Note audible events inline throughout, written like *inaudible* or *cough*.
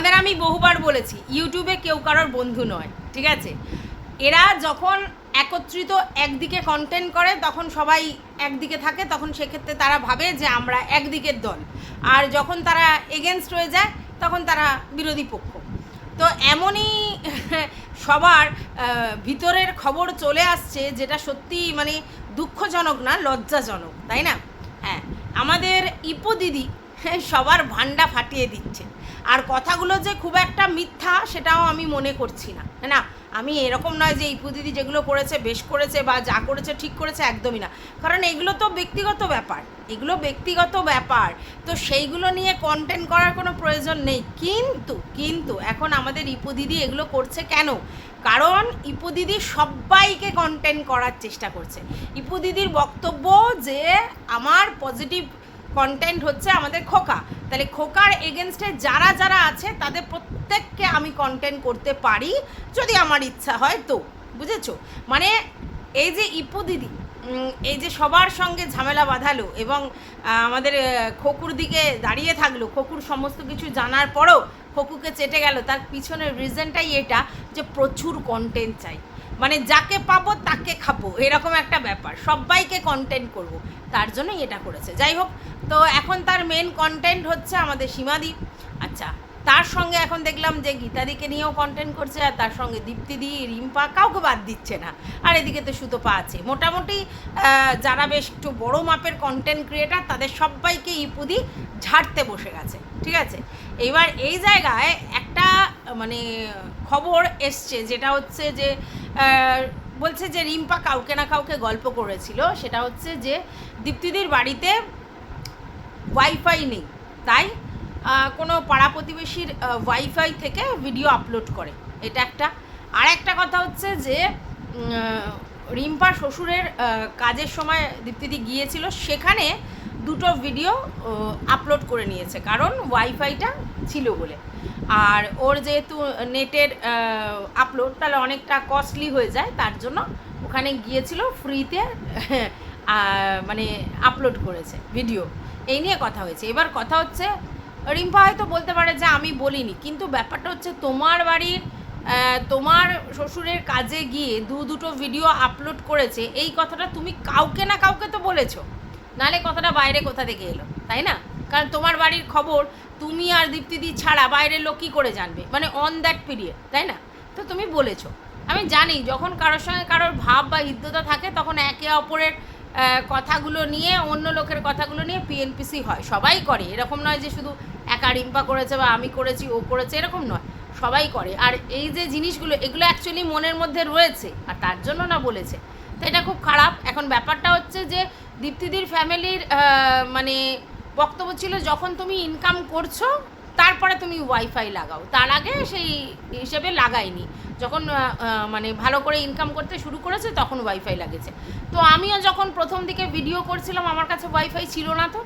আমাদের আমি বহুবার বলেছি ইউটিউবে কেউ কারোর বন্ধু নয়, ঠিক আছে? এরা যখন একত্রিত একদিকে কন্টেন্ট করে, তখন সবাই একদিকে থাকে, তখন সেক্ষেত্রে তারা ভাবে যে আমরা একদিকের দল। আর যখন তারা এগেনস্ট হয়ে যায়, তখন তারা বিরোধী পক্ষ। তো এমনই *laughs* সবার ভিতরের খবর চলে আসছে যেটা সত্যি মানে দুঃখজনক না, লজ্জাজনক, তাই না? হ্যাঁ আমাদের ইপো দিদি *laughs* সবার ভান্ডা ফাটিয়ে দিচ্ছে। আর কথাগুলো যে খুব একটা মিথ্যা সেটাও আমি মনে করছি না। না আমি এরকম নয় যে ইপু দিদি যেগুলো করেছে, বেশ করেছে বা যা করেছে, ঠিক করেছে, একদমই না। কারণ এগুলো তো ব্যক্তিগত ব্যাপার। এগুলো ব্যক্তিগত ব্যাপার। তো সেইগুলো নিয়ে কন্টেন্ট করার কোনো প্রয়োজন নেই। কিন্তু কিন্তু এখন আমাদের ইপু দিদি এগুলো করছে কেন? কারণ ইপু দিদি সবাইকে কন্টেন্ট করার চেষ্টা করছে। ইপু দিদির বক্তব্য যে, আমার পজিটিভ কন্টেন্ট হচ্ছে আমাদের খোকা। তাহলে খোকার এগেনস্টে যারা যারা আছে, তাদের প্রত্যেককে আমি কন্টেন্ট করতে পারি, যদি আমার ইচ্ছা হয় তো। বুঝেছ? মানে এই যে ইপু দিদি এই যে সবার সঙ্গে ঝামেলা বাঁধালো এবং আমাদের খোকুর দিকে দাঁড়িয়ে থাকল, খোকুর সমস্ত কিছু জানার পরও খোকুকে চেটে গেল, তার পিছনের রিজনটাই এটা যে প্রচুর কন্টেন্ট চাই। মানে যাকে পাবো তাকে খাব, এরকম একটা ব্যাপার। সবাইকে কন্টেন্ট করব, তার জন্যই এটা করেছে। যাই হোক, তো এখন তার মেন কন্টেন্ট হচ্ছে আমাদের সীমাদি। আচ্ছা তার সঙ্গে এখন দেখলাম যে গীতাদিকে নিয়েও কন্টেন্ট করছে, আর তার সঙ্গে দীপ্তিদি রিম্পা, কাউকে বাদ দিচ্ছে না। আর এদিকে তো সুতোপা আছে। মোটামুটি যারা বেশ একটু বড় মাপের কন্টেন্ট ক্রিয়েটার তাদের সবাইকে ইপুদি ঝাড়তে বসে গেছে। ঠিক আছে? এইবার এই জায়গায় একটা মানে খবর এসছে, যেটা হচ্ছে যে বলছে যে রিম্পা কাউকে না কাউকে গল্প করেছিল। সেটা হচ্ছে যে দীপ্তিদির বাড়িতে ওয়াইফাই নেই। তাই কোনো পাড়া প্রতিবেশীর ওয়াইফাই থেকে ভিডিও আপলোড করে। এটা একটা। আর একটা কথা হচ্ছে যে রিম্পা শ্বশুরের কাজের সময় দীপ্তিদি গিয়েছিল, সেখানে দুটো ভিডিও আপলোড করে নিয়েছে। কারণ ওয়াইফাইটা ছিল বলে। আর ওর যেহেতু নেটের আপলোড তাহলে অনেকটা কস্টলি হয়ে যায়, তার জন্য ওখানে গিয়েছিল ফ্রিতে মানে আপলোড করেছে ভিডিও এই নিয়ে কথা হয়েছে। এবার কথা হচ্ছে, রিম্পা হয়তো বলতে পারে যে আমি বলিনি, কিন্তু ব্যাপারটা হচ্ছে তোমার বাড়ির তোমার শ্বশুরের কাজে গিয়ে দু দুটো ভিডিও আপলোড করেছে, এই কথাটা তুমি কাউকে না কাউকে তো বলেছ। নালে কথাটা বাইরে কোথা থেকে এলো, তাই না? কারণ তোমার বাড়ির খবর তুমি আর দীপ্তিদি ছাড়া বাইরের লোক কী করে জানবে? মানে অন দ্যাট পিরিয়ড তাই না? তো তুমি বলেছ। আমি জানি, যখন কারোর সঙ্গে কারোর ভাব বা হৃদ্যতা থাকে, তখন একে অপরের কথাগুলো নিয়ে, অন্য লোকের কথাগুলো নিয়ে পিএনপিসি হয়। সবাই করে। এরকম নয় যে শুধু একা রিম্পা করেছে বা আমি করেছি, ও করেছে, এরকম নয়। সবাই করে। আর এই যে জিনিসগুলো, এগুলো অ্যাকচুয়ালি মনের মধ্যে রয়েছে, আর তার জন্য না বলেছে। তো এটা খুব খারাপ। এখন ব্যাপারটা হচ্ছে যে দীপ্তিদির ফ্যামিলির মানে বক্তব্য ছিল যখন তুমি ইনকাম করছ, তারপরে তুমি ওয়াইফাই লাগাও। তার আগে সেই হিসেবে লাগাইনি। যখন মানে ভালো করে ইনকাম করতে শুরু করেছে, তখন ওয়াইফাই লাগেছে। তো আমিও যখন প্রথম দিকে ভিডিও করছিলাম, আমার কাছে ওয়াইফাই ছিল না তো,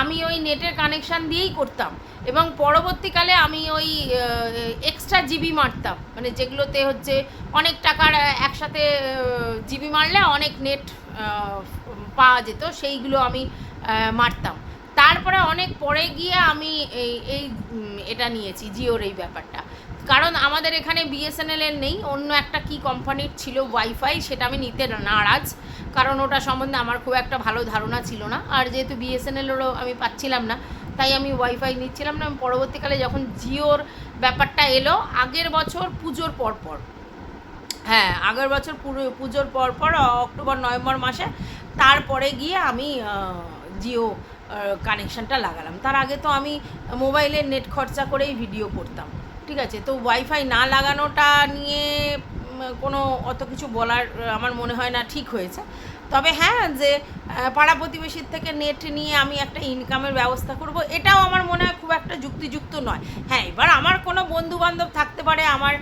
আমি ওই নেটের কানেকশান দিয়েই করতাম। এবং পরবর্তীকালে আমি ওই এক্সট্রা জিবি মারতাম। মানে যেগুলোতে হচ্ছে অনেক টাকার একসাথে জিবি মারলে অনেক নেট পাওয়া যেত, সেইগুলো আমি মারতাম। তারপরে অনেক পরে গিয়ে আমি এই এই এটা নিয়েছি, জিওর এই ব্যাপারটা। কারণ আমাদের এখানে বিএসএনএল এর নেই, অন্য একটা কি কোম্পানির ছিল ওয়াইফাই সেটা আমি নিতে নারাজ। কারণ ওটা সম্বন্ধে আমার খুব একটা ভালো ধারণা ছিল না। আর যেহেতু বিএসএনএলেরও আমি পাচ্ছিলাম না, তাই আমি ওয়াইফাই নিচ্ছিলাম না। পরবর্তীকালে যখন জিওর ব্যাপারটা এলো, আগের বছর পুজোর পর পর হ্যাঁ আগের বছর পুজোর পর পর অক্টোবর, নভেম্বর মাসে, তারপরে গিয়ে আমি জিও কানেকশানটা লাগালাম। তার আগে তো আমি মোবাইলের নেট খরচা করেই ভিডিও করতাম, ঠিক আছে? তো ওয়াইফাই না লাগানোটা নিয়ে কোনো অত কিছু বলার, আমার মনে হয় না ঠিক হয়েছে। তবে হ্যাঁ যে পাড়া প্রতিবেশীর থেকে নেট নিয়ে আমি একটা ইনকামের ব্যবস্থা করব, এটাও আমার মনে হয় খুব একটা যুক্তিযুক্ত নয়। হ্যাঁ এবার আমার কোনো বন্ধু বান্ধব থাকতে পারে, আমার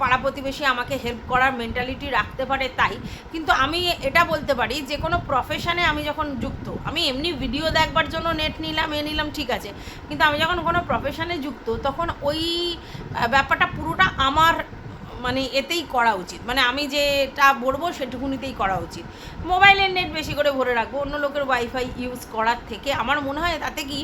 পাড়া প্রতিবেশী আমাকে হেল্প করার মেন্টালিটি রাখতে পারে তাই। কিন্তু আমি এটা বলতে পারি, যে, কোনো প্রফেশনে আমি যখন যুক্ত, আমি এমনি ভিডিও দেখবার জন্য নেট নিলাম, এ নিলাম, ঠিক আছে। কিন্তু আমি যখন কোনো প্রফেশনে যুক্ত, তখন ওই ব্যাপারটা পুরোটা আমার মানে এতেই করা উচিত। মানে আমি যেটা বলব সেটুকুনিতেই করা উচিত। মোবাইলের নেট বেশি করে ভরে রাখব। অন্য লোকের ওয়াইফাই ইউজ করার থেকে আমার মনে হয় তাতে কি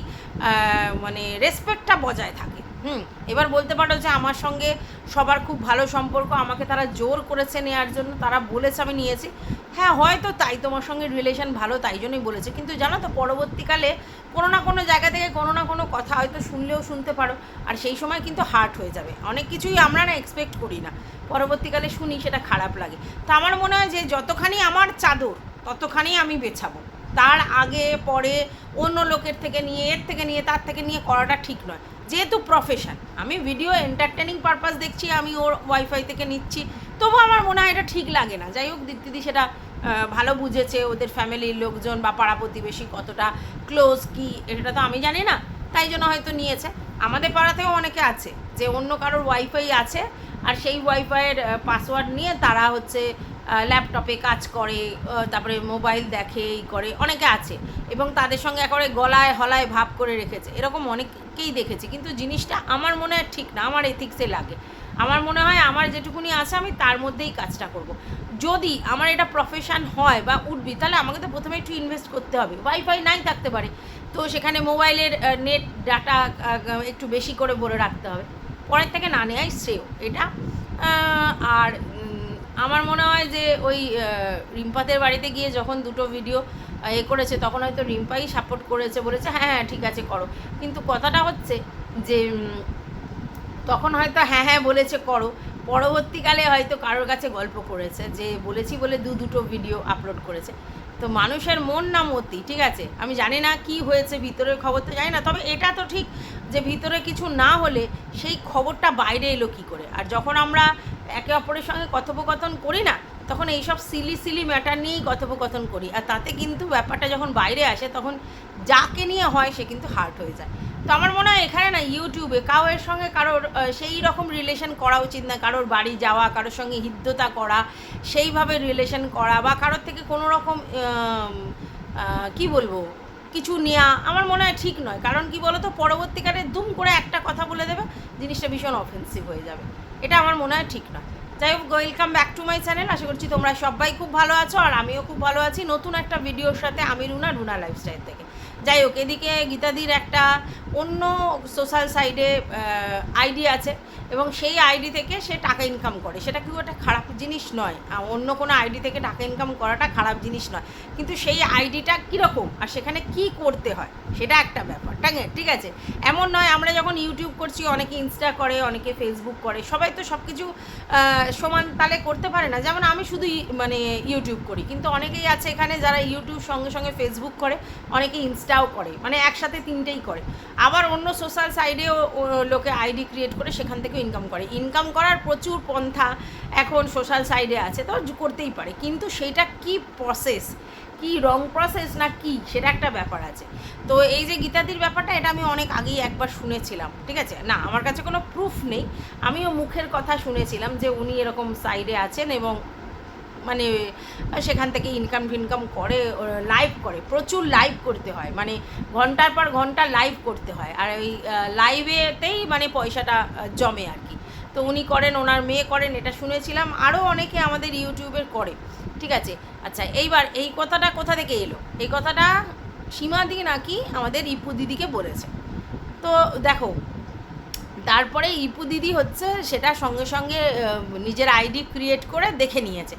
মানে রেসপেক্টটা বজায় থাকে। হুম, এবার বলতে পারো যে আমার সঙ্গে সবার খুব ভালো সম্পর্ক। আমাকে তারা জোর করেছে নেওয়ার জন্য, তারা বলেছে আমি নিয়েছি। হ্যাঁ হয়তো তাই তোমার সঙ্গে রিলেশন ভালো তাই জন্যই বলেছে। কিন্তু জানো তো, পরবর্তীকালে কোনো না কোনো জায়গা থেকে কোনো না কোনো কথা হয়তো শুনলেও শুনতে পারো। আর সেই সময় কিন্তু হার্ট হয়ে যাবে। অনেক কিছুই আমরা না এক্সপেক্ট করি না। পরবর্তীকালে শুনি সেটা খারাপ লাগে। তো আমার মনে হয় যে যতখানি আমার চাদর, ততখানি আমি বেছাবো। তার আগে, পরে অন্য লোকের থেকে নিয়ে, এর থেকে নিয়ে, তার থেকে নিয়ে করাটা ঠিক নয়। যেহেতু প্রফেশন আমি ভিডিও এন্টারটেনিং পারপাস দেখছি, আমি ওর ওয়াইফাই থেকে নিচ্ছি। তবু আমার মনে হয় এটা ঠিক লাগে না। যাই হোক দিদি সেটা ভালো বুঝেছে ওদের ফ্যামিলির লোকজন বা পাড়া প্রতিবেশী কতটা ক্লোজ কি, এটা তো আমি জানি না। তাই জন্য হয়তো নিয়েছে। আমাদের পাড়াতেও অনেকে আছে, যে অন্য কারোর ওয়াইফাই আছে আর সেই ওয়াইফাইয়ের পাসওয়ার্ড নিয়ে তারা হচ্ছে ল্যাপটপে কাজ করে তারপরে মোবাইল দেখে, এই করে, অনেকে আছে। এবং তাদের সঙ্গে একেবারে গলায় হলায় ভাব করে রেখেছে। এরকম অনেককেই দেখেছি। কিন্তু জিনিসটা আমার মনে হয় ঠিক না, আমার এথিক্সে লাগে। আমার মনে হয় আমার যেটুকুনি আছে, আমি তার মধ্যেই কাজটা করব। যদি আমার এটা প্রফেশন হয় বা উঠবি, তাহলে আমাকে তো প্রথমে একটু ইনভেস্ট করতে হবে। ওয়াইফাই নাই থাকতে পারে। তো সেখানে মোবাইলের নেট ডাটা একটু বেশি করে বলে রাখতে হবে। পরের থেকে না নেওয়াই শ্রেয়, এটা। আর আমার মনে হয় যে ওই রিম্পাতের বাড়িতে গিয়ে যখন দুটো ভিডিও এ করেছে, তখন হয়তো রিম্পাই সাপোর্ট করেছে, বলেছে হ্যাঁ হ্যাঁ ঠিক আছে, করো। কিন্তু কথাটা হচ্ছে যে তখন হয়তো হ্যাঁ হ্যাঁ বলেছে, করো। পরবর্তীকালে হয়তো কারোর কাছে গল্প করেছে, যে বলেছি বলে দু দুটো ভিডিও আপলোড করেছে। তো মানুষের মন না মতি, ঠিক আছে? আমি জানি না কি হয়েছে, ভিতরের খবর তো জানি না, তবে এটা তো ঠিক যে ভিতরে কিছু না হলে সেই খবরটা বাইরে এলো কি করে? আর যখন আমরা একে অপরের সঙ্গে কথোপকথন করি না তখন এইসব সিলি সিলি ম্যাটার নিয়েই কথোপকথন করি। আর তাতে কিন্তু ব্যাপারটা যখন বাইরে আসে, তখন যাকে নিয়ে হয়, সে কিন্তু হার্ট হয়ে যায়। তো আমার মনে হয় এখানে না ইউটিউবে কারোর সঙ্গে কারোর সেই রকম রিলেশন করা উচিত না। কারোর বাড়ি যাওয়া, কারোর সঙ্গে হিদ্ধতা করা, সেইভাবে রিলেশন করা বা কারোর থেকে কোনো রকম কি বলব, কিছু নেওয়া আমার মনে হয় ঠিক নয়। কারণ কি বলতো, পরবর্তীকালে দুম করে একটা কথা বলে দেবে, জিনিসটা ভীষণ অফেন্সিভ হয়ে যাবে। এটা আমার মনে হয় ঠিক নয়। যাই হোক welcome back to my channel আশা করছি তোমরা সবাই খুব ভালো আছো, আর আমিও খুব ভালো আছি। নতুন একটা ভিডিওর সাথে আমি রুনা রুনা লাইফস্টাইল থেকে। যাই হোক, এদিকে গীতাদির একটা অন্য সোশ্যাল সাইডে আইডি আছে এবং সেই আইডি থেকে সে টাকা ইনকাম করে। সেটা খুব একটা খারাপ জিনিস নয়। অন্য কোনো আইডি থেকে টাকা ইনকাম করাটা খারাপ জিনিস নয়। কিন্তু সেই আইডিটা কীরকম আর সেখানে কি করতে হয়, সেটা একটা ব্যাপার। ঠিক আছে? ঠিক আছে? এমন নয়, আমরা যখন ইউটিউব করছি, অনেকে ইনস্টা করে, অনেকে ফেসবুক করে, সবাই তো সব কিছু সমান তালে করতে পারে না। যেমন আমি শুধু মানে ইউটিউব করি। কিন্তু অনেকেই আছে এখানে যারা ইউটিউব সঙ্গে সঙ্গে ফেসবুক করে, অনেকে ইনস্টাও করে মানে একসাথে তিনটেই করে। আবার অন্য সোশ্যাল সাইডেও লোকে আইডি ক্রিয়েট করে সেখান থেকেও ইনকাম করে। ইনকাম করার প্রচুর পন্থা এখন সোশ্যাল সাইডে আছে, তো করতেই পারে। কিন্তু সেটা কি প্রসেস কি রং প্রসেস না কি? সেটা একটা ব্যাপার আছে। তো এই যে গীতাদির ব্যাপারটা, এটা আমি অনেক আগেই একবার শুনেছিলাম, ঠিক আছে? না, আমার কাছে কোনো প্রুফ নেই। আমিও মুখের কথা শুনেছিলাম যে উনি এরকম সাইডে আছেন এবং মানে সেখান থেকে ইনকাম ফিনকাম করে লাইভ করে, প্রচুর লাইভ করতে হয়। মানে ঘণ্টার পর ঘণ্টা লাইভ করতে হয়। আর ওই লাইভেতেই মানে পয়সাটা জমে আর কি। তো উনি করেন, ওনার মেয়ে করেন, এটা শুনেছিলাম। আরও অনেকে আমাদের ইউটিউবের করে। ঠিক আছে? আচ্ছা এইবার এই কথাটা কোথা থেকে এলো? এই কথাটা সীমাদি নাকি আমাদের রিপু দিদিকে বলেছে। তো দেখো তারপরে ইপু দিদি হচ্ছে সেটা সঙ্গে সঙ্গে নিজের আইডি ক্রিয়েট করে দেখে নিয়েছে।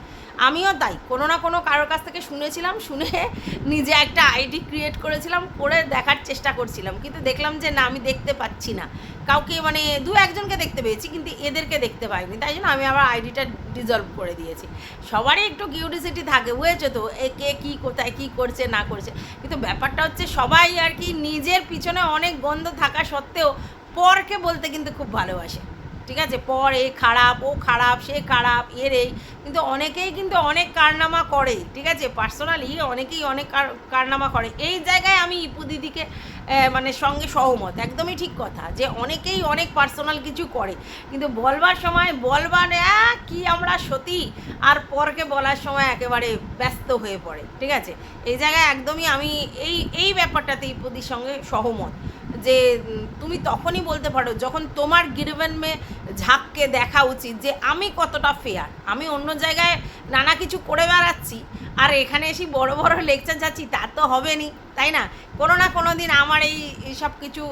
আমিও তাই, কোনো না কোনো কারোর কাছ থেকে শুনেছিলাম, শুনে নিজে একটা আইডি ক্রিয়েট করেছিলাম, করে দেখার চেষ্টা করছিলাম। কিন্তু দেখলাম যে না, আমি দেখতে পাচ্ছি না। কাউকে মানে দু একজনকে দেখতে পেয়েছি, কিন্তু এদেরকে দেখতে পাইনি। তাই জন্য আমি আবার আইডিটা ডিজলভ করে দিয়েছি। সবারই একটু কিউরিসিটি থাকে, বুঝেছ তো? এ কে কী, কোথায় কী করছে, না করছে? কিন্তু ব্যাপারটা হচ্ছে সবাই আর কি নিজের পিছনে অনেক গন্ধ থাকা সত্ত্বেও পরকে বলতে কিন্তু খুব ভালোবাসে। ঠিক আছে? পর এ খারাপ, ও খারাপ, সে খারাপ, এর এই। কিন্তু অনেকেই কিন্তু অনেক কারনামা করে, ঠিক আছে? পার্সোনালি অনেকেই অনেক কারনামা করে। এই জায়গায় আমি ইপু দিদিকে মানে সঙ্গে সহমত, একদমই ঠিক কথা যে অনেকেই অনেক পার্সোনাল কিছু করে। কিন্তু বলবার সময় বলবার কি আমরা সতী? আর পরকে বলার সময় একেবারে ব্যস্ত হয়ে পড়ে, ঠিক আছে? এই জায়গায় একদমই আমি এই এই ব্যাপারটাতে ইপদির সঙ্গে সহমত যে তুমি তখনই বলতে পারো, যখন তোমার গিরবেন মে ঝাঁককে দেখা উচিত যে আমি কতটা ফেয়ার আমি অন্য জায়গায় নানা কিছু করে বেড়াচ্ছি, আর এখানে এসে বড় বড় লেকচার যাচ্ছি, তা তো হবে নি তাই না? কোনো না কোনো দিন আমার এই সব কিছু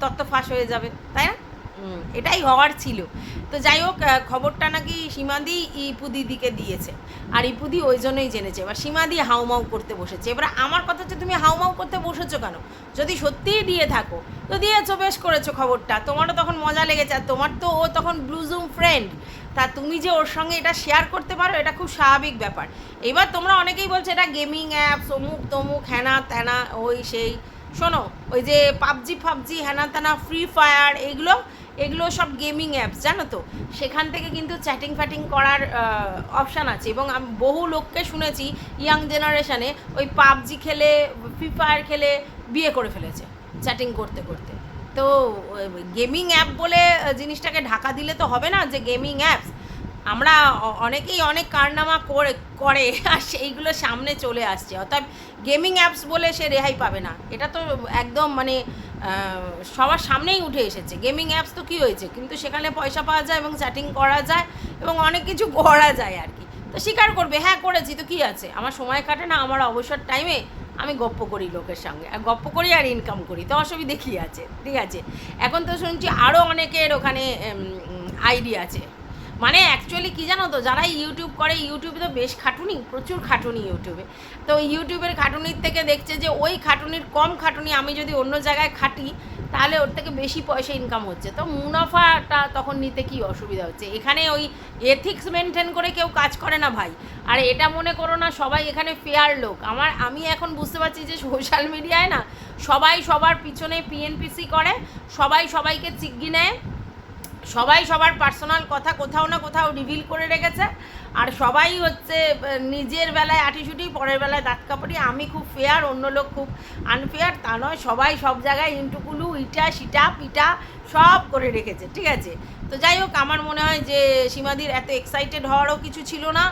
তত্ত্ব ফাঁস হয়ে যাবে, তাই না? এটাই হওয়ার ছিল। তো যাই হোক খবরটা নাকি সীমাদি ইপুদিদিকে দিয়েছে, আর ইপুদি ওই জন্যই জেনেছে। এবার সীমাদি হাউমাউ করতে বসেছে। এবার আমার কথা হচ্ছে, তুমি হাউমাউ করতে বসেছো কেন? যদি সত্যিই দিয়ে থাকো তো দিয়েছ, বেশ করেছ খবরটা। তোমারও তখন মজা লেগেছে, আর তোমার তো ও তখন ব্লুজুম ফ্রেন্ড তা তুমি যে ওর সঙ্গে এটা শেয়ার করতে পারো, এটা খুব স্বাভাবিক ব্যাপার। এবার তোমরা অনেকেই বলছো, এটা গেমিং অ্যাপস অমুক তমুক হ্যানা ত্যানা ওই সেই। শোনো, ওই যে পাবজি, ফাবজি হ্যানা ত্যানা ফ্রি ফায়ার এগুলো এগুলো সব গেমিং অ্যাপস জানো তো? সেখান থেকে কিন্তু চ্যাটিং ফ্যাটিং করার অপশান আছে। এবং আমি বহু লোককে শুনেছি ইয়াং জেনারেশনে ওই পাবজি খেলে ফ্রি ফায়ার খেলে, বিয়ে করে ফেলেছে। চ্যাটিং করতে করতে। তো গেমিং অ্যাপ বলে জিনিসটাকে ঢাকা দিলে তো হবে না যে গেমিং অ্যাপস। আমরা অনেকেই অনেক কারনামা করে করে, আর সেইগুলো সামনে চলে আসছে। অর্থাৎ গেমিং অ্যাপস বলে সে রেহাই পাবে না। এটা তো একদম মানে সবার সামনেই উঠে এসেছে। গেমিং অ্যাপস তো কী হয়েছে? কিন্তু সেখানে পয়সা পাওয়া যায় এবং চ্যাটিং করা যায় এবং অনেক কিছু করা যায় আর কি। তো স্বীকার করবে হ্যাঁ করেছি, তো কী আছে? আমার সময় কাটে না, আমার অবসর টাইমে আমি গপ্প করি লোকের সঙ্গে। আর গপ্প করি আর ইনকাম করি। তো অসুবিধে কী আছে? ঠিক আছে? এখন তো শুনছি আরও অনেকের ওখানে আইডি আছে। মানে অ্যাকচুয়ালি কী জানো তো, যারা ইউটিউব করে ইউটিউবে তো বেশ খাটুনি, প্রচুর খাটুনি ইউটিউবে তো ইউটিউবের খাটুনির থেকে দেখছে যে, ওই খাটুনির কম খাটুনি আমি যদি অন্য জায়গায় খাটি, তাহলে ওর থেকে বেশি পয়সা ইনকাম হচ্ছে। তো মুনাফাটা তখন নিতে কি অসুবিধা হচ্ছে? এখানে ওই এথিক্স মেনটেন করে কেউ কাজ করে না ভাই। আর এটা মনে করো না, সবাই এখানে ফেয়ার লোক। আমার, আমি এখন বুঝতে পারছি যে সোশ্যাল মিডিয়ায় না, সবাই সবার পিছনে পিএনপিসি করে, সবাই সবাইকে চিগ্গি নেয় সবাই সবার পার্সোনাল কথা কোথাও না কোথাও রিভিল করে রেখেছে। আর সবাই হচ্ছে নিজের বেলায় আটিসুটি, পরের বেলায় দাঁত কাপড়ি। আমি খুব ফেয়ার অন্য লোক খুব আনফেয়ার তা নয়। সবাই সব জায়গায় ইন্টুকুলু, ইটা, সিটা, পিটা সব করে রেখেছে, ঠিক আছে? তো যাই হোক, আমার মনে হয় যে সীমাদির এত এক্সাইটেড হওয়ারও কিছু ছিল না,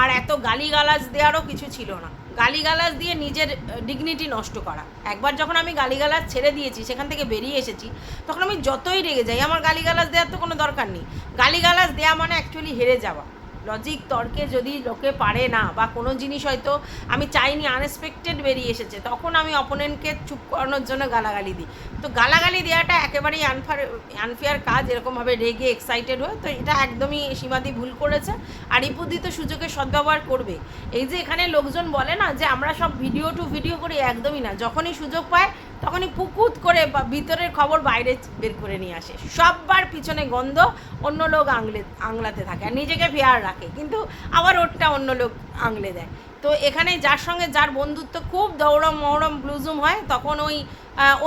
আর এত গালিগালাজ দেওয়ারও কিছু ছিল না। গালিগালাজ দিয়ে নিজের ডিগনিটি নষ্ট করা। একবার যখন আমি গালিগালাজ ছেড়ে দিয়েছি, সেখান থেকে বেরিয়ে এসেছি, তখন আমি যতই রেগে যাই, আমার গালিগালাজ দেওয়ার তো কোনো দরকার নেই। গালিগালাজ দেওয়া মানে অ্যাকচুয়ালি হেরে যাওয়া। লজিক তর্কে যদি লোকে পারে না, বা কোনো জিনিস হয়তো আমি চাইনি আনএক্সপেক্টেড বেরিয়ে এসেছে, তখন আমি অপোনেন্টকে চুপ করানোর জন্য গালাগালি দিই। তো গালাগালি দেওয়াটা একেবারেই আনফার আনফেয়ার কাজ, এরকমভাবে রেগে এক্সাইটেড হয়ে, তো এটা একদমই সীমাদি ভুল করেছে। আর ইপুদি তো সুযোগের সদ্ব্যবহার করবে। এই যে এখানে লোকজন বলে না যে আমরা সব ভিডিও টু ভিডিও করি, একদমই না। যখনই সুযোগ পায়, তখনই পুকুত করে বা ভিতরের খবর বাইরে বের করে নিয়ে আসে। সববার পিছনে গন্ধ অন্য লোক আংলে, আংলাতে থাকে। আর নিজেকে ফেয়ার রাখে। কিন্তু আবার ওরটা অন্য লোক আংলে দেয়। তো এখানে যার সঙ্গে যার বন্ধুত্ব খুব দৌড়ম মহরম ব্লুজুম হয়, তখন ওই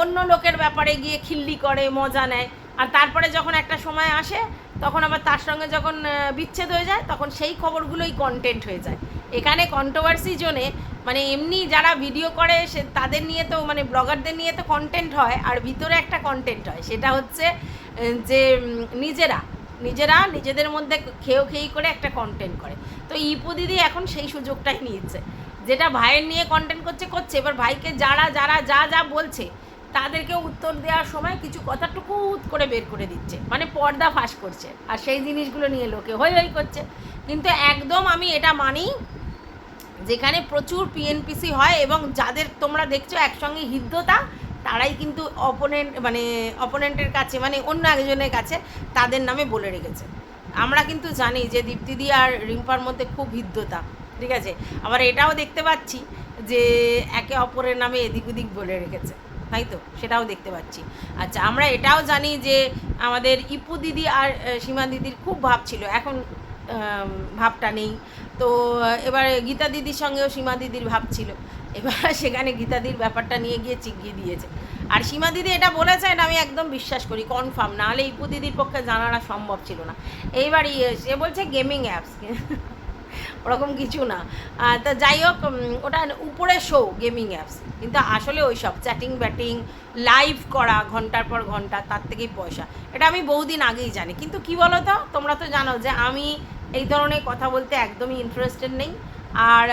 অন্য লোকের ব্যাপারে গিয়ে খিল্লি করে, মজা নেয়। আর তারপরে যখন একটা সময় আসে, তখন আবার তার সঙ্গে যখন বিচ্ছেদ হয়ে যায়, তখন সেই খবরগুলোই কন্টেন্ট হয়ে যায়। এখানে কন্ট্রোভার্সি জোনে মানে এমনি যারা ভিডিও করে, সে তাদের নিয়ে তো মানে ব্লগারদের নিয়ে তো কন্টেন্ট হয়, আর ভিতরে একটা কন্টেন্ট হয়। সেটা হচ্ছে যে নিজেরা নিজেরা নিজেদের মধ্যে খেয়েও খেয়েই করে একটা কন্টেন্ট করে। তো ইপু দিদি এখন সেই সুযোগটাই নিয়েছে। যেটা ভাইয়ের নিয়ে কন্টেন্ট করছে করছে। এবার ভাইকে যারা যারা, যা যা বলছে তাদেরকে উত্তর দেওয়ার সময় কিছু কথা টুকুত করে বের করে দিচ্ছে। মানে পর্দা ফাঁস করছে। আর সেই জিনিসগুলো নিয়ে লোকে হই হই করছে। কিন্তু একদম আমি এটা মানি, যেখানে প্রচুর পিএনপিসি হয় এবং যাদের তোমরা দেখছ একসঙ্গে হৃদ্যতা তারাই কিন্তু অপোনেন্ট মানে অপোনেন্টের কাছে মানে অন্য একজনের কাছে তাদের নামে বলে রেখেছে। আমরা কিন্তু জানি যে দীপ্তিদি আর রিম্পার মধ্যে খুব হৃদ্যতা ঠিক আছে? আবার এটাও দেখতে পাচ্ছি যে একে অপরের নামে এদিক ওদিক বলে রেখেছে, তাই তো? সেটাও দেখতে পাচ্ছি। আচ্ছা আমরা এটাও জানি যে আমাদের ইপু দিদি আর সীমা দিদির খুব ভাব ছিল। এখন ভাবটা নেই। তো এবার গীতা দিদির সঙ্গেও সীমা দিদির ভাব ছিল। এবার *laughs* সেখানে গীতাদির ব্যাপারটা নিয়ে গিয়ে চিগিয়ে দিয়েছে। আর সীমা দিদি এটা বলেছেন আমি একদম বিশ্বাস করি কনফার্ম না হলে ইপু দিদির পক্ষে জানানো সম্ভব ছিল না। এইবারই সে বলছে গেমিং অ্যাপস ওরকম কিছু না। তা যাই হোক ওটা উপরে শো গেমিং অ্যাপস কিন্তু আসলে ওই সব চ্যাটিং ব্যাটিং লাইভ করা ঘণ্টার পর ঘণ্টা, তার থেকেই পয়সা। এটা আমি বহুদিন আগেই জানি। কিন্তু কি বলো তো তোমরা তো জানো যে আমি এই ধরনের কথা বলতে একদমই ইন্টারেস্টেড নেই। আর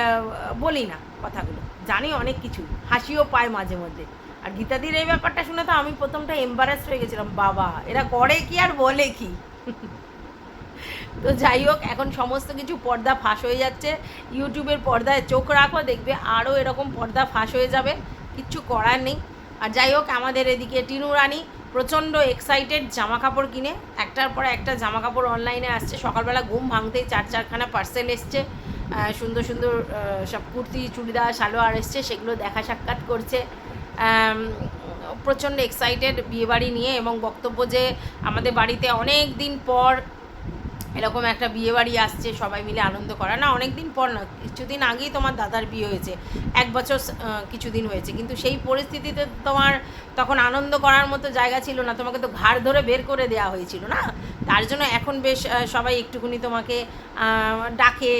বলি না কথাগুলো। জানি অনেক কিছু। হাসিও পায় মাঝে মধ্যে। আর গীতাদির এই ব্যাপারটা শুনে তো আমি প্রথমটা এম্বারাস হয়ে গেছিলাম। বাবা, এরা করে কি আর বলে কি? *laughs* তো যাই হোক, এখন সমস্ত কিছু পর্দা ফাঁস হয়ে যাচ্ছে। ইউটিউবের পর্দায় চোখ রাখো, দেখবে আরও এরকম পর্দা ফাঁস হয়ে যাবে। কিচ্ছু করার নেই। আর যাই হোক, আমাদের এদিকে টিনু রানী প্রচণ্ড এক্সাইটেড জামা কাপড় কিনে। একটার পর একটা জামা কাপড় অনলাইনে আসছে। সকালবেলা ঘুম ভাঙতেই চার চারখানা পার্সেল এসছে। সুন্দর সুন্দর সব কুর্তি, চুড়িদার, সালোয়ার এসছে। সেগুলো দেখা সাক্ষাৎ করছে। প্রচণ্ড এক্সাইটেড বিয়েবাড়ি নিয়ে এবং বক্তব্য যে আমাদের বাড়িতে অনেক দিন পর এরকম একটা বিয়ে বাড়ি আসছে, সবাই মিলে আনন্দ করা। না অনেক দিন পর না, কিছুদিন আগেই তোমার দাদার বিয়ে হয়েছে। এক বছর কিছুদিন হয়েছে। কিন্তু সেই পরিস্থিতিতে তোমার তখন আনন্দ করার মতো জায়গা ছিল না। তোমাকে তো ঘাড় ধরে বের করে দেওয়া হয়েছিল, না? তার জন্য এখন বেশ সবাই একটুখানি তোমাকে ডাকে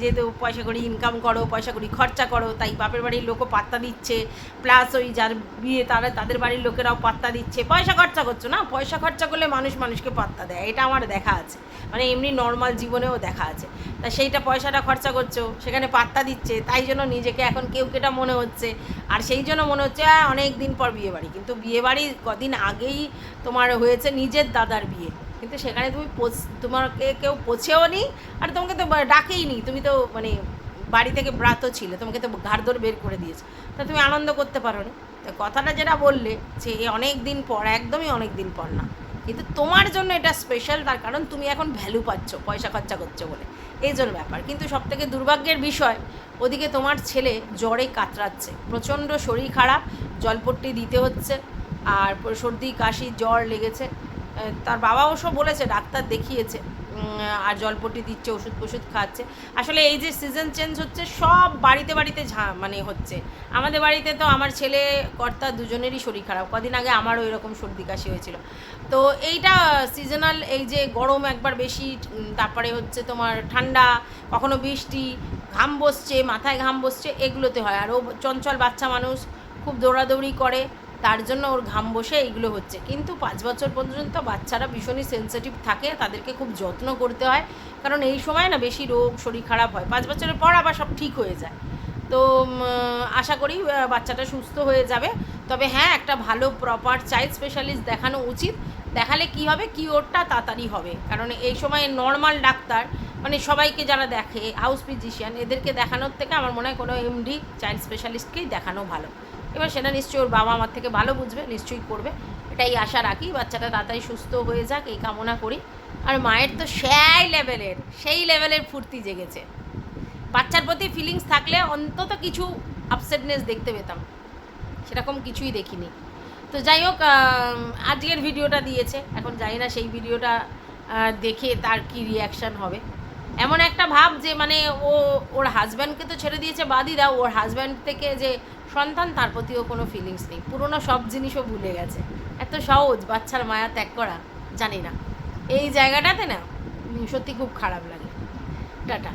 যেহেতু পয়সা করি ইনকাম করো, পয়সা করি খরচা করো, তাই বাপের বাড়ির লোকও পাত্তা দিচ্ছে। প্লাস ওই যার বিয়ে, তারা, তাদের বাড়ির লোকেরাও পাত্তা দিচ্ছে। পয়সা খরচা করছ, না? পয়সা খরচা করলে মানুষ মানুষকে পাত্তা দেয়। এটা আমার দেখা আছে। মানে এমনি নর্মাল জীবনেও দেখা আছে। তা সেইটা পয়সাটা খরচা করছ সেখানে পাত্তা দিচ্ছে তাই জন্য নিজেকে এখন কেউ কেটা মনে হচ্ছে। আর সেই জন্য মনে হচ্ছে "আহ, অনেক দিন পর বিয়ে বাড়ি কিন্তু বিয়ে বাড়ি কদিন আগেই তোমার হয়েছে নিজের দাদার বিয়ে। কিন্তু সেখানে তুমি তোমাকে কেউ পৌঁছেও নি আর তোমাকে তো ডাকেই নি। তুমি তো মানে বাড়ি থেকে ব্রাত ছিল তোমাকে তো ঘাড় বের করে দিয়েছে। তা তুমি আনন্দ করতে পারো না তো কথাটা যেটা বললে যে অনেক দিন পর একদমই অনেক দিন পর না। কিন্তু তোমার জন্য এটা স্পেশাল তার কারণ তুমি এখন ভ্যালু পাচ্ছ, পয়সা খরচা করছ বলে। এই জন্য ব্যাপার। কিন্তু সব থেকে দুর্ভাগ্যের বিষয়, ওদিকে তোমার ছেলে জ্বরে কাতরাচ্ছে। প্রচণ্ড শরীর খারাপ, জলপট্টি দিতে হচ্ছে, আর সর্দি, কাশি, জ্বর লেগেছে। তার বাবা অবশ্য বলেছে, ডাক্তার দেখিয়েছে। আর জলপটি দিচ্ছে, ওষুধ ফষুধ খাচ্ছে। আসলে এই যে সিজন চেঞ্জ হচ্ছে, সব বাড়িতে বাড়িতে ঝা মানে হচ্ছে। আমাদের বাড়িতে তো আমার ছেলে, কর্তা দুজনেরই শরীর খারাপ। কদিন আগে আমারও এরকম সর্দি কাশি হয়েছিল। তো এইটা সিজনাল এই যে গরম একবার বেশি তারপরে হচ্ছে তোমার ঠান্ডা, কখনো বৃষ্টি, ঘাম বসছে, মাথায় ঘাম বসছে, এগুলোতে হয়। আর ও চঞ্চল বাচ্চা মানুষ, খুব দৌড়াদৌড়ি করে। তার জন্য ওর ঘাম বসে এইগুলো হচ্ছে। কিন্তু পাঁচ বছর পর্যন্ত বাচ্চারা ভীষণই সেন্সিটিভ থাকে, তাদেরকে খুব যত্ন করতে হয়। কারণ এই সময় না বেশি রোগ, শরীর খারাপ হয়। পাঁচ বছরের পর আবার সব ঠিক হয়ে যায়। তো আশা করি বাচ্চাটা সুস্থ হয়ে যাবে। তবে হ্যাঁ একটা ভালো প্রপার চাইল্ড স্পেশালিস্ট দেখানো উচিত। দেখালে কি হবে? কি ওরটা তাড়াতাড়ি হবে। কারণ এই সময় নর্মাল ডাক্তার মানে সবাইকে যারা দেখে হাউস ফিজিশিয়ান এদেরকে দেখানোর থেকে আমার মনে হয় কোনো এমডি চাইল্ড স্পেশালিস্টকেই দেখানো ভালো। এবার সেটা নিশ্চয়ই ওর বাবা আমার থেকে ভালো বুঝবে, নিশ্চয়ই করবে। এটাই আশা রাখি, বাচ্চাটা তাড়াতাড়ি সুস্থ হয়ে যাক, এই কামনা করি। আর মায়ের তো সেই লেভেলের সেই লেভেলের ফুর্তি জেগেছে। বাচ্চার প্রতি ফিলিংস থাকলে অন্তত কিছু আপসেটনেস দেখতে পেতাম। সেরকম কিছুই দেখিনি। তো যাই হোক আজকের ভিডিওটা দিয়েছে। এখন জানি না সেই ভিডিওটা দেখে তার কি রিয়াকশান হবে। এমন একটা ভাব যে মানে ও, ওর হাজব্যান্ডকে তো ছেড়ে দিয়েছে বাদই দাও, ওর হাজব্যান্ড থেকে যে সন্তান, তার প্রতিও কোনো ফিলিংস নেই। পুরোনো সব জিনিসও ভুলে গেছে। এত সহজ বাচ্চার মায়া ত্যাগ করা, জানি না। এই জায়গাটাতে না, সত্যি খুব খারাপ লাগে। টাটা।